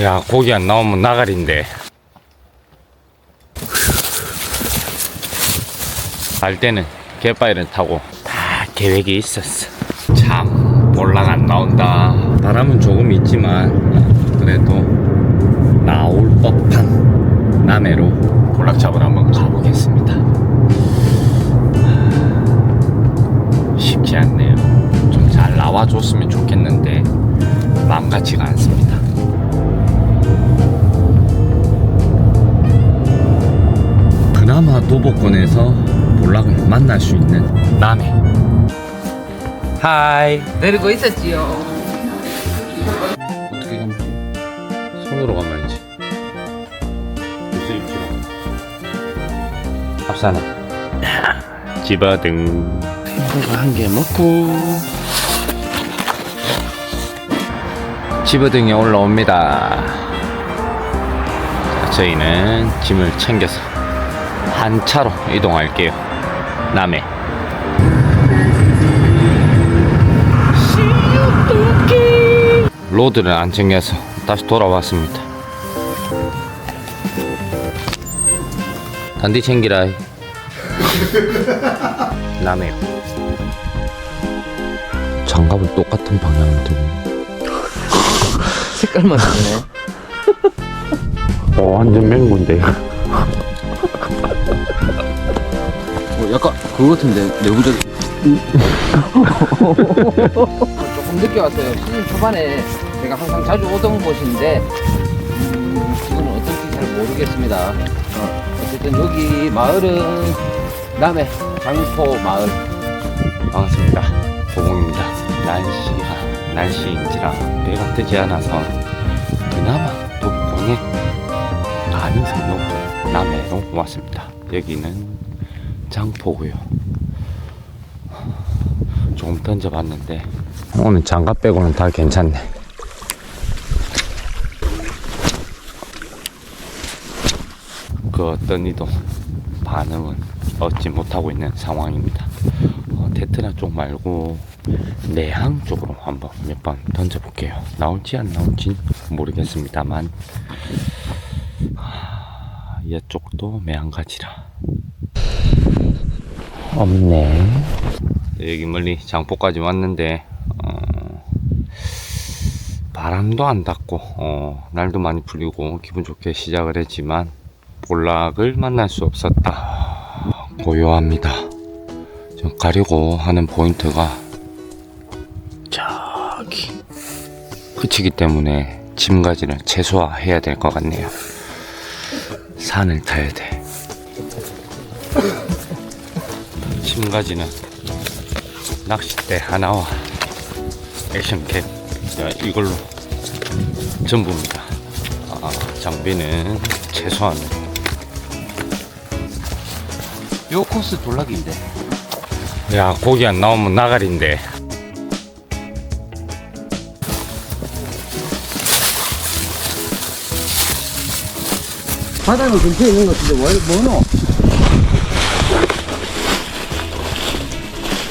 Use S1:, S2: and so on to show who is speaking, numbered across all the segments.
S1: 야 고기 안 나오면 나가린데. 갈 때는 갯바위를 타고 다 계획이 있었어. 참 볼락 안 나온다. 바람은 조금 있지만 그래도 나올 법한 남해로 볼락 잡으러 한번 가보겠습니다. 쉽지 않네요. 좀 잘 나와줬으면 좋겠는데 마음 같지가 않습니다 도보권에서 볼락을 만날 수 있는 남해. 하이.
S2: 내리고 있었지요.
S1: 어떻게 가면 손으로 입지로 합산아 집어등
S2: 햄버거 한 개 먹고.
S1: 집어등에 올라옵니다. 자, 저희는 짐을 챙겨서 한 차로 이동할게요. 남해. 로드를 안 챙겨서 다시 돌아왔습니다. 단디 챙기라 남해요 장갑을 똑같은 방향을 들고.
S2: 색깔만 다르네.
S1: 어 완전 맹구인데
S2: 약간 그거 같은데 내부적. 조금 늦게 왔어요. 시즌 초반에 제가 항상 자주 오던 곳인데 음, 지금은 어떨지 잘 모르겠습니다. 어, 어쨌든 여기 마을은 남해 장포 마을.
S1: 반갑습니다. 보공입니다. 날씨가 날씨인지라 배가 뜨지 않아서 그나마 도봉에 가능성 높은 남해로 왔습니다. 여기는 장포고요. 조금 던져봤는데 오늘 장갑 빼고는 다 괜찮네. 그 어떤 이도 반응은 얻지 못하고 있는 상황입니다. 어, 테트라 쪽 말고 내항 쪽으로 한번 몇 번 던져볼게요. 나올지 안 나올지 모르겠습니다만 하, 이쪽도 매한가지라 없네. 여기 멀리 장포까지 왔는데 어, 바람도 안 닿고 어, 날도 많이 풀리고 기분 좋게 시작을 했지만 볼락을 만날 수 없었다. 고요합니다. 좀 가려고 하는 포인트가 저기 그치기 때문에 짐가지를 최소화해야 될 것 같네요. 산을 타야 돼. 짐가지는 낚싯대 하나와 액션캡 자, 이걸로 전부입니다. 아, 장비는 최소한으로
S2: 요 코스 돌락인데.
S1: 야 고기 안 나오면 나가린데
S2: 바다는 근처에 있는 것 같은데 왜 뭐노?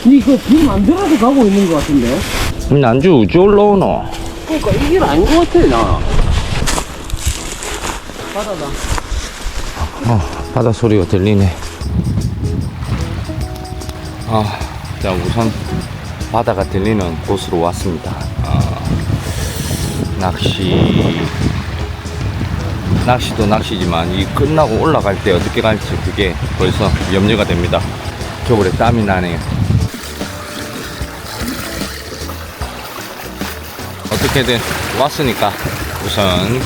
S2: 이거 비 만들어서 가고 있는 것 같은데?
S1: 난주 우주 올라오노?
S2: 그러니까 이길 아닌 것 같아 나. 바다다.
S1: 어, 바다 소리가 들리네. 아, 자 우선 바다가 들리는 곳으로 왔습니다. 아, 낚시. 낚시도 낚시지만 이 끝나고 올라갈 때 어떻게 갈지 그게 벌써 염려가 됩니다. 겨울에 땀이 나네요 어떻게든 왔으니까 우선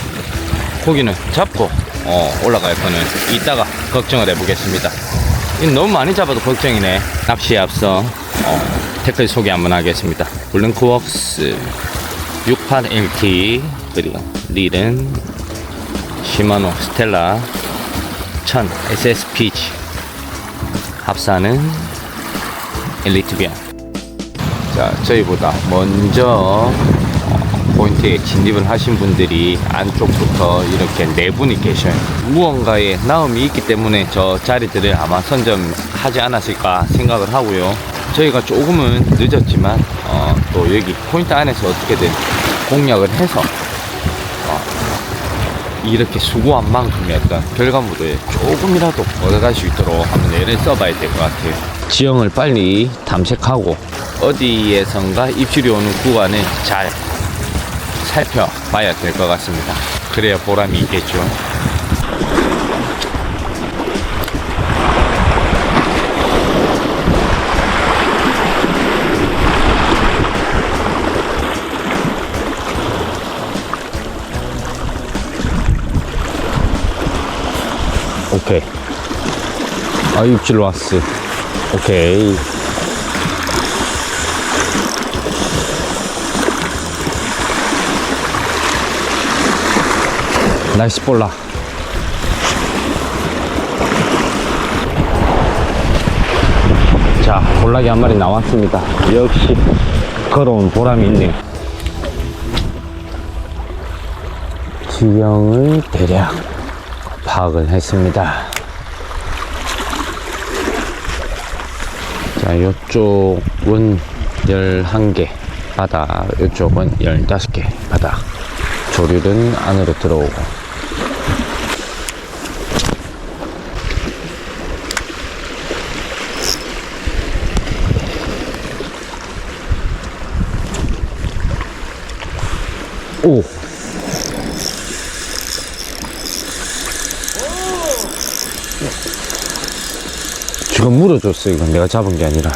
S1: 고기는 잡고 어, 올라갈 거는 이따가 걱정을 해보겠습니다. 이 너무 많이 잡아도 걱정이네. 낚시에 앞서 어, 댓글 소개 한번 하겠습니다. 블랭크웍스 68LT 그리고 릴은 시마노 스텔라 1000 SSPG 합사는 엘리트비안 자 저희보다 먼저 포인트에 진입을 하신 분들이 안쪽부터 이렇게 네 분이 계셔요. 무언가에 나음이 있기 때문에 저 자리들을 아마 선점하지 않았을까 생각을 하고요. 저희가 조금은 늦었지만 어, 또 여기 포인트 안에서 어떻게든 공략을 해서 어, 이렇게 수고한 만큼의 어떤 결과물을 조금이라도 얻어갈 수 있도록 한번 애를 써봐야 될 것 같아요. 지형을 빨리 탐색하고 어디에선가 입질이 오는 구간을 잘 살펴봐야 될 것 같습니다. 그래야 보람이 있겠죠. 오케이. 아, 입질 왔어. 오케이. 날씨 볼라. 자, 볼락이 한 마리 나왔습니다. 역시 걸어온 보람이 있네요. 지형을 대략 파악을 했습니다. 자, 요쪽은 11개 바다, 요쪽은 15개 바다. 조류는 안으로 들어오고. 오! 지금 물어줬어, 이건 내가 잡은 게 아니라.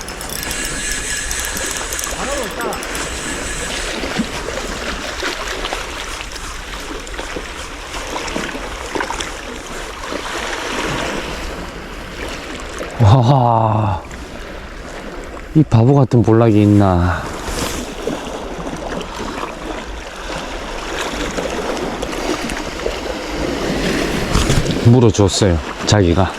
S1: 와, 이 바보 같은 볼락이 있나. 물어줬어요, 자기가.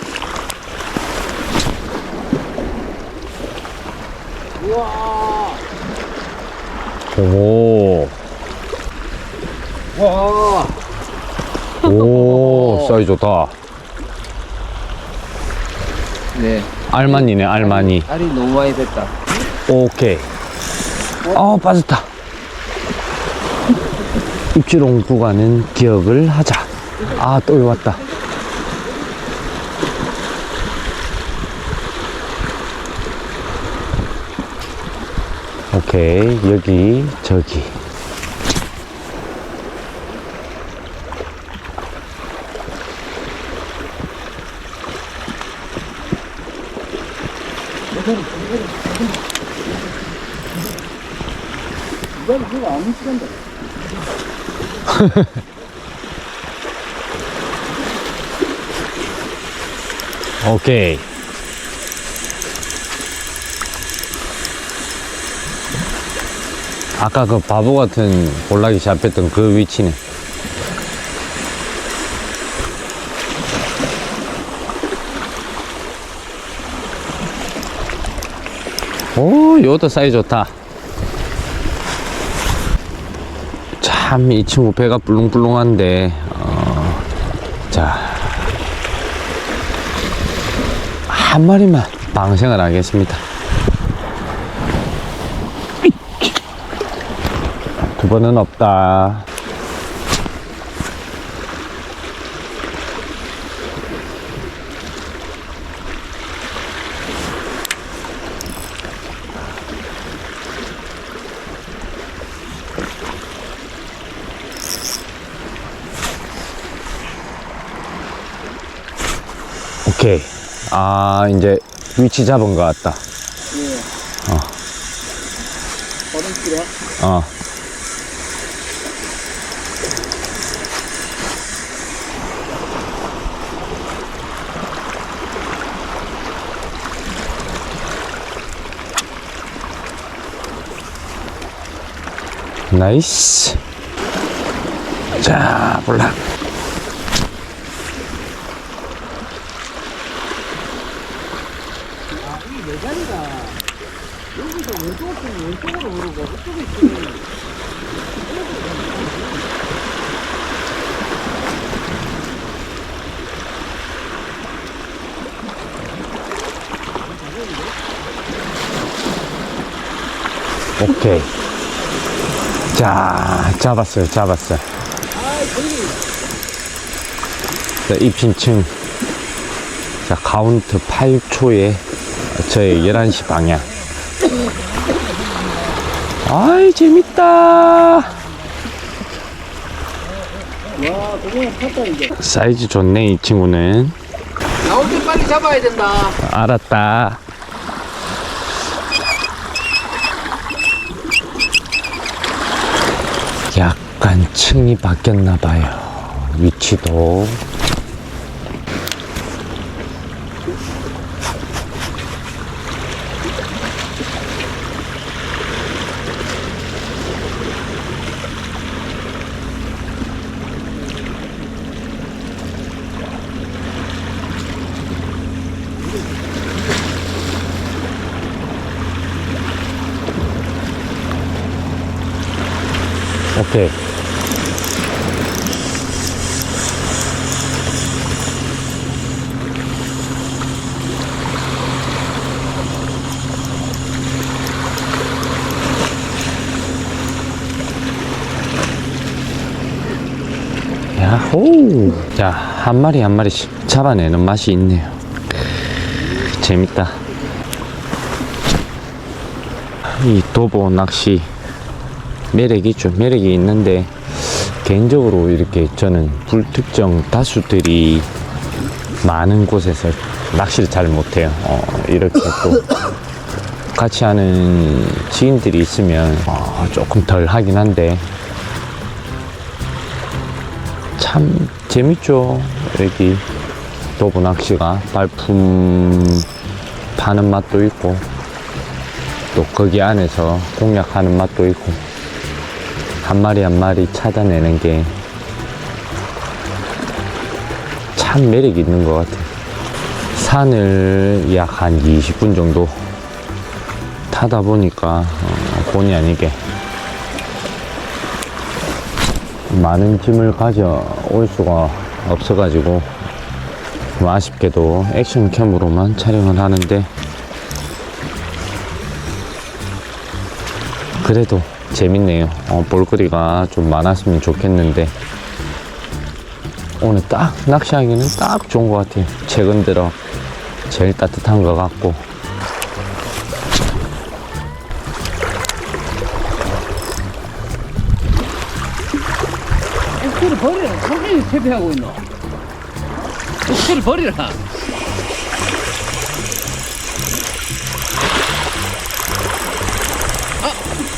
S1: 오,
S2: 와.
S1: 오, 사이즈 좋다.
S2: 네.
S1: 알마니네, 알마니.
S2: 알이 너무 많이 됐다.
S1: 오케이. 어, 빠졌다. 입질 온 구간은 기억을 하자. 아, 또 왔다. 오케이. 여기, 저기. 오케이. 아까 그 바보 같은 볼락이 잡혔던 그 위치네. 오, 이것도 사이즈 좋다. 참, 이 친구 배가 불렁불렁한데, 어, 자, 한 마리만 방생을 하겠습니다. 두 번은 없다. 오케이. 아, 이제 위치 잡은 것 같다.
S2: 예.
S1: 어. 어. 나이스. 자,
S2: 치면
S1: 오케이. 자, 잡았어요, 잡았어요. 자, 입신층. 자, 카운트 8초에 저의 11시 방향. 아이, 재밌다. 사이즈 좋네, 이 친구는.
S2: 나올 때 빨리 잡아야 된다.
S1: 알았다. 약간 층이 바뀌었나 봐요. 위치도. 오케이. 야호! 자, 한 마리 한 마리씩 잡아내는 맛이 있네요. 재밌다. 이 도보 낚시 매력이 있죠. 매력이 있는데 개인적으로 이렇게 저는 불특정 다수들이 많은 곳에서 낚시를 잘 못해요. 어, 이렇게 또 같이 하는 지인들이 있으면 어, 조금 덜 하긴 한데 참 재밌죠. 여기 도보 낚시가 발품 파는 맛도 있고 또 거기 안에서 공략하는 맛도 있고 한 마리 한 마리 찾아내는 게 참 매력이 있는 것 같아요. 산을 약 한 20분 정도 타다 보니까 어, 본의 아니게 많은 짐을 가져올 수가 없어가지고 좀 아쉽게도 액션캠으로만 촬영을 하는데 그래도 재밌네요. 어, 볼거리가 좀 많았으면 좋겠는데 오늘 딱 낚시하기는 딱 좋은 것 같아요. 최근 들어 제일 따뜻한 것 같고
S2: 옥수를 버리라. 당신이 세배하고 있노. 옥수를 버리라.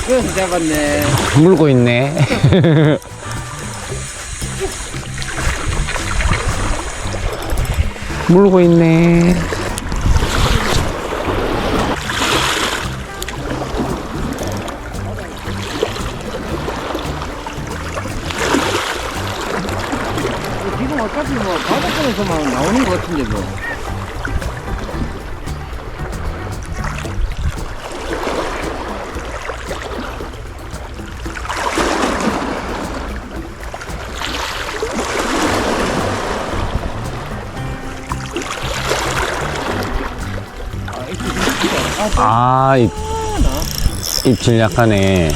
S2: 그래서 잡았네.
S1: 물고 있네. 물고 있네.
S2: 지금 어차피 뭐 바닷가에서만 나오는 것 같은데 뭐.
S1: 아, 입, 입질 약하네.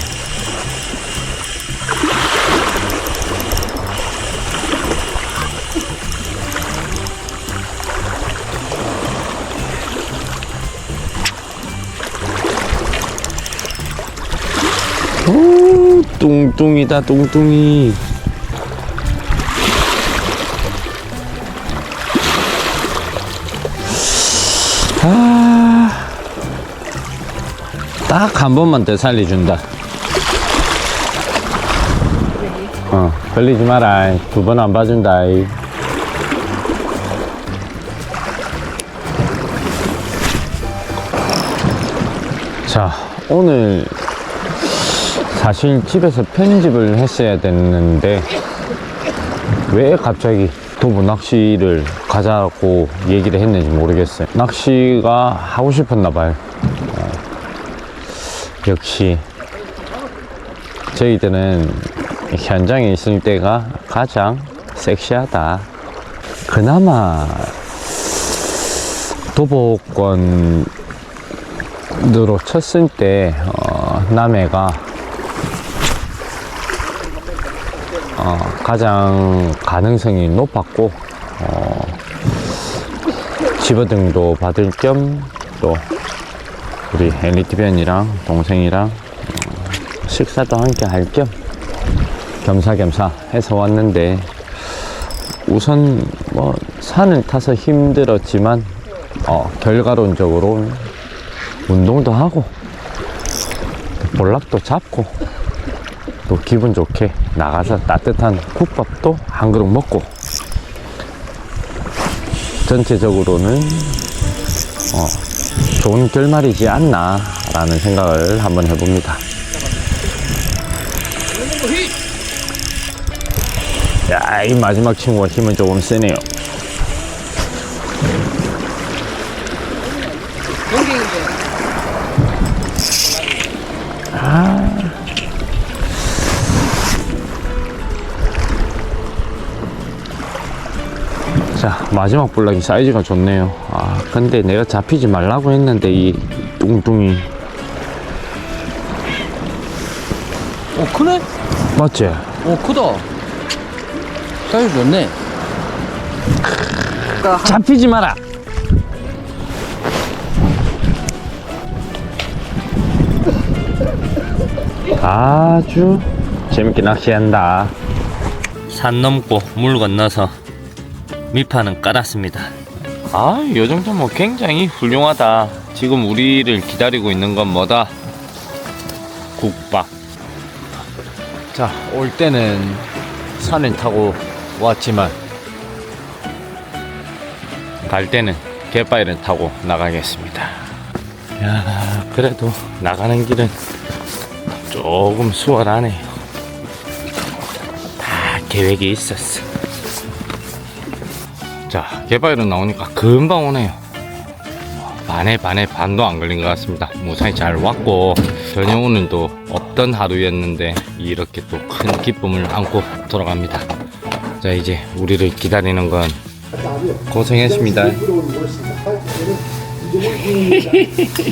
S1: 오, 뚱뚱이다, 뚱뚱이. 아. 딱 한 번만 더 살려준다. 어, 걸리지 마라. 두 번 안 봐준다. 이. 자, 오늘 사실 집에서 편집을 했어야 됐는데 왜 갑자기 도보 낚시를 가자고 얘기를 했는지 모르겠어요. 낚시가 하고 싶었나 봐요. 역시 저희들은 현장에 있을 때가 가장 섹시하다. 그나마 도보권으로 쳤을 때 어, 남해가 어, 가장 가능성이 높았고 어, 집어등도 받을 겸또 우리 엘리트변이랑 동생이랑 어, 식사도 함께 할 겸 겸사겸사 해서 왔는데 우선 뭐 산을 타서 힘들었지만 어, 결과론적으로 운동도 하고 볼락도 잡고 또 기분 좋게 나가서 따뜻한 국밥도 한 그릇 먹고 전체적으로는 어, 좋은 결말이지 않나 라는 생각을 한번 해봅니다. 야, 이 마지막 친구가 힘은 조금 세네요.
S2: 여
S1: 자 마지막 볼락이 사이즈가 좋네요 아 근데 내가 잡히지 말라고 했는데 이 뚱뚱이
S2: 어 크네?
S1: 맞지?
S2: 어 크다. 사이즈 좋네.
S1: 잡히지 마라 아주 재밌게 낚시한다 산 넘고 물 건너서 밑판은 깔았습니다 아, 요 정도 뭐 굉장히 훌륭하다. 지금 우리를 기다리고 있는 건 뭐다? 국밥. 자, 올 때는 산을 타고 왔지만 갈 때는 갯바위를 타고 나가겠습니다. 야, 그래도 나가는 길은 조금 수월하네요. 다 계획이 있었어. 자, 갯바위로 나오니까 금방 오네요. 반에 반에 반도 안 걸린 것 같습니다. 무사히 잘 왔고 저녁 오늘도 없던 하루였는데 이렇게 또 큰 기쁨을 안고 돌아갑니다. 자 이제 우리를 기다리는 건 고생했습니다.